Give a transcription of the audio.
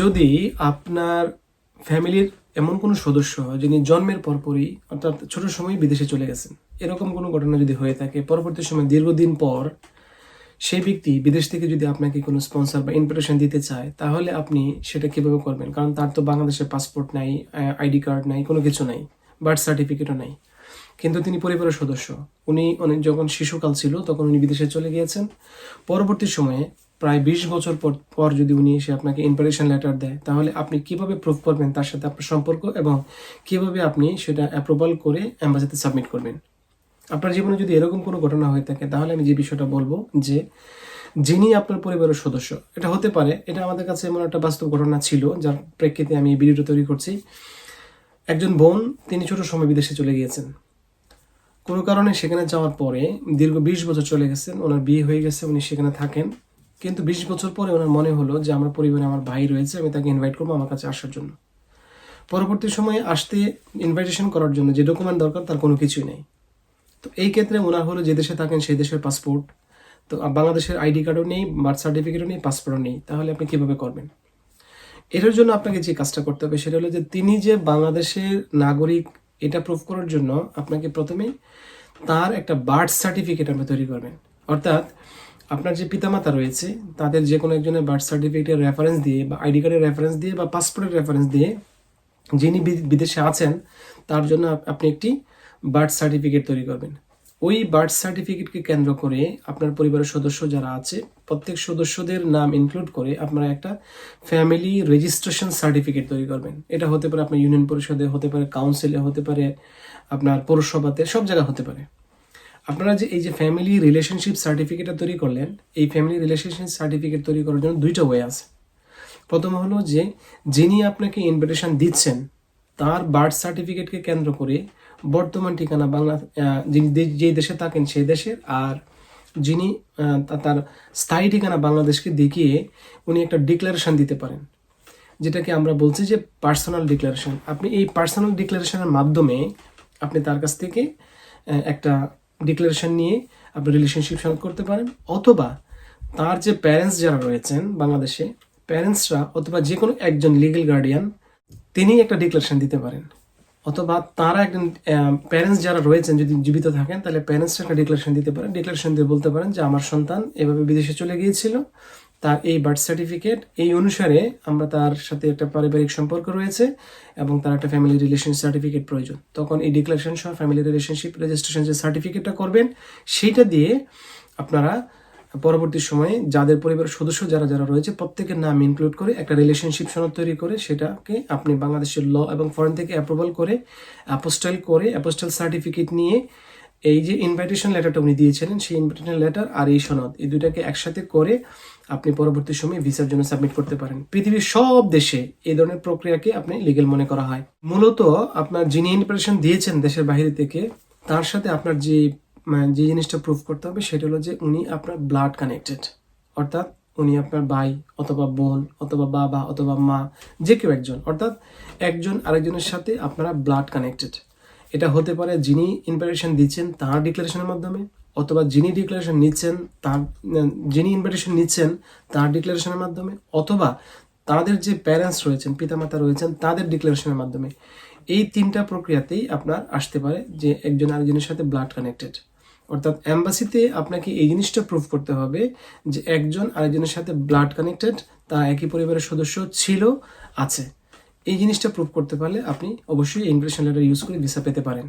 যদি আপনার ফ্যামিলির এমন কোনো সদস্য যিনি জন্মের পরপরই, অর্থাৎ ছোট সময় বিদেশে চলে গেছেন, এরকম কোনো ঘটনা যদি হয়ে থাকে, পরবর্তী সময় দীর্ঘদিন পর সেই ব্যক্তি বিদেশ থেকে যদি আপনাকে কোনো স্পন্সর বা ইনভিটেশন দিতে চায়, তাহলে আপনি সেটা কীভাবে করবেন? কারণ তার তো বাংলাদেশের পাসপোর্ট নাই আইডি কার্ড নাই, কোনো কিছু নাই বার্থ সার্টিফিকেটও নাই। কিন্তু তিনি পরিবারের সদস্য। উনি অনেক, যখন শিশুকাল ছিল, তখন উনি বিদেশে চলে গিয়েছেন। পরবর্তী সময়ে প্রায় বিশ বছর পর পর যদি উনি এসে আপনাকে ইনভিটেশন লেটার দেয়, তাহলে আপনি কীভাবে প্রুফ করবেন তার সাথে আপনার সম্পর্ক এবং কীভাবে আপনি সেটা অ্যাপ্রুভাল করে অ্যাম্বাসিতে সাবমিট করবেন? আপনার জীবনে যদি এরকম কোনো ঘটনা হয়ে থাকে, তাহলে আমি যে বিষয়টা বলব যে, যিনি আপনার পরিবারের সদস্য, এটা হতে পারে, এটা আমাদের কাছে এমন একটা বাস্তব ঘটনা ছিল, যার প্রেক্ষিতে আমি এই ভিডিওটা তৈরি করছি। একজন বোন, তিনি ছোট সময় বিদেশে চলে গিয়েছেন। কোনো কারণে সেখানে যাওয়ার পরে দীর্ঘ বিশ বছর চলে গেছেন, ওনার বিয়ে হয়ে গেছে, উনি সেখানে থাকেন। কিন্তু বিশ বছর পরে ওনার মনে হলো যে আমার পরিবারে আমার ভাই রয়েছে, আমি তাকে ইনভাইট করব আমার কাছে আসার জন্য। পরবর্তী সময়ে আসতে ইনভাইটেশন করার জন্য যে ডকুমেন্ট দরকার তার কোনো কিছুই নেই। তো এই ক্ষেত্রে ওনার হলো যে দেশে থাকেন সেই দেশের পাসপোর্ট তো বাংলাদেশের আইডি কার্ডও নেই বার্থ সার্টিফিকেটও নেই পাসপোর্টও নেই। তাহলে আপনি কীভাবে করবেন? এটার জন্য আপনাকে যে কাজটা করতে হবে সেটা হলো যে তিনি যে বাংলাদেশের নাগরিক, এটা প্রুফ করার জন্য আপনাকে প্রথমে তার একটা বার্থ সার্টিফিকেট আপনি তৈরি করবেন। অর্থাৎ আপনার যে পিতামাতা রয়েছে, তাদের যে কোনো একজনের বার্থ সার্টিফিকেটের রেফারেন্স দিয়ে বা আইডি কার্ডের রেফারেন্স দিয়ে বা পাসপোর্টের রেফারেন্স দিয়ে যিনি বিদেশে আছেন, তার জন্য আপনি একটি বার্থ সার্টিফিকেট তৈরি করবেন। ওই বার্থ সার্টিফিকেটকে কেন্দ্র করে আপনার পরিবারের সদস্য যারা আছে, প্রত্যেক সদস্যদের নাম ইনক্লুড করে আপনারা একটা ফ্যামিলি রেজিস্ট্রেশন সার্টিফিকেট তৈরি করবেন। এটা হতে পারে আপনার ইউনিয়ন পরিষদে, হতে পারে কাউন্সিলে হতে পারে আপনার পৌরসভাতে, সব জায়গায় হতে পারে। আপনারা যে এই যে ফ্যামিলি রিলেশনশিপ সার্টিফিকেটটা তৈরি করলেন, এই ফ্যামিলি রিলেশনশিপ সার্টিফিকেট তৈরি করার জন্য দুইটা ওয়ে আছে। প্রথম হলো যে, যিনি আপনাকে ইনভিটেশন দিচ্ছেন, তার বার্থ সার্টিফিকেটকে কেন্দ্র করে বর্তমান ঠিকানা বাংলা যিনি যেই দেশে থাকেন সেই দেশের, আর যিনি তার স্থায়ী ঠিকানা বাংলাদেশকে দেখিয়ে উনি একটা ডিক্লারেশন দিতে পারেন। যেটাকে আমরা বলছি যে পার্সোনাল ডিক্লারেশন আপনি এই পার্সোনাল ডিক্লারেশনের মাধ্যমে আপনি তার কাছ থেকে একটা ডিক্লারেশন নিয়ে আপনি রিলেশনশিপ সনদ করতে পারেন, অথবা তার যে প্যারেন্টস যারা রয়েছেন বাংলাদেশে প্যারেন্টসরা অথবা যে কোনো একজন লিগ্যাল গার্ডিয়ান তিনি একটা ডিক্লারেশন দিতে পারেন। অথবা তারা একজন প্যারেন্টস যারা রয়েছেন যদি জীবিত থাকেন, তাহলে প্যারেন্টসরা একটা ডিক্লারেশন দিতে পারেন। ডিক্লারেশন দিয়ে বলতে পারেন যে, আমার সন্তান এভাবে বিদেশে চলে গিয়েছিল তার এই বার্থ সার্টিফিকেট এই অনুসারে আমরা তার সাথে একটা পারিবারিক সম্পর্ক রয়েছে এবং তার একটা ফ্যামিলি রিলেশন সার্টিফিকেট প্রয়োজন। তখন এই ডিক্লারেশন সহ ফ্যামিলি রিলেশনশিপ রেজিস্ট্রেশন যে সার্টিফিকেটটা করবেন সেইটা দিয়ে আপনারা পরবর্তী সময়ে যাদের পরিবারের সদস্য যারা যারা রয়েছে, প্রত্যেকের নাম ইনক্লুড করে একটা রিলেশনশিপ সনদ তৈরি করে সেটাকে আপনি বাংলাদেশের ল এবং ফরেন থেকে অ্যাপ্রুভাল করে অ্যাপোস্টাইল করে অ্যাপোস্টাইল সার্টিফিকেট নিয়ে এই যে ইনভাইটেশন লেটারটা উনি দিয়েছিলেন, সেই ইনভাইটেশন লেটার আর এই সনদ, এই দুটাকে একসাথে করে আপনি পরবর্তী সময়ে ভিসার জন্য সাবমিট করতে পারেন। পৃথিবীর সব দেশে এই ধরনের প্রক্রিয়াকে আপনি লিগেল মনে করা হয়। মূলত আপনার যিনি ইনভাইটেশন দিয়েছেন দেশের বাইরে থেকে, তার সাথে আপনার যে মানে যে জিনিসটা প্রুফ করতে হবে সেটা হলো যে উনি আপনার ব্লাড কানেক্টেড অর্থাৎ উনি আপনার ভাই অথবা বোন অথবা বাবা অথবা মা, যে কেউ একজন। অর্থাৎ একজন আরেকজনের সাথে আপনারা ব্লাড কানেক্টেড এটা হতে পারে যিনি ইনভিটেশন দিচ্ছেন তার ডিক্লারেশনের মাধ্যমে, অথবা যিনি ডিক্লারেশন নিচ্ছেন তার যিনি ইনভিটেশন নিচ্ছেন তার ডিক্লারেশনের মাধ্যমে, অথবা তাদের যে প্যারেন্টস রয়েছেন, পিতামাতা রয়েছেন, তাদের ডিক্লারেশনের মাধ্যমে। এই তিনটা প্রক্রিয়াতেই আপনার আসতে পারে যে একজন আরেকজনের সাথে ব্লাড কানেক্টেড অর্থাৎ অ্যাম্বাসিতে আপনাকে এই জিনিসটা প্রুফ করতে হবে যে একজন আরেকজনের সাথে ব্লাড কানেক্টেড তা একই পরিবারের সদস্য ছিল, আছে। এই জিনিসটা প্রুভ করতে পারলে আপনি অবশ্যই ইনভিটেশন লেটার ইউজ করে ভিসা পেতে পারেন।